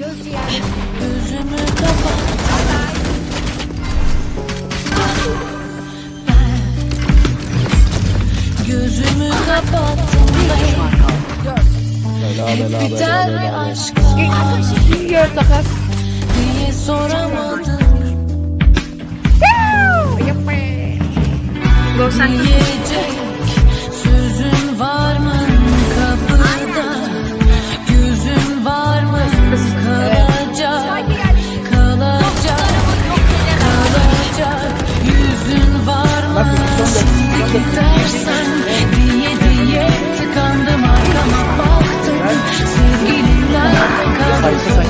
Gözümü Ben Gözümü kapattım Bela bela bela bela. Gör takas. diye soramadım sen Diyecek Gidersen diye diye tıkandım arkama baktım. Sevgilimden kaldım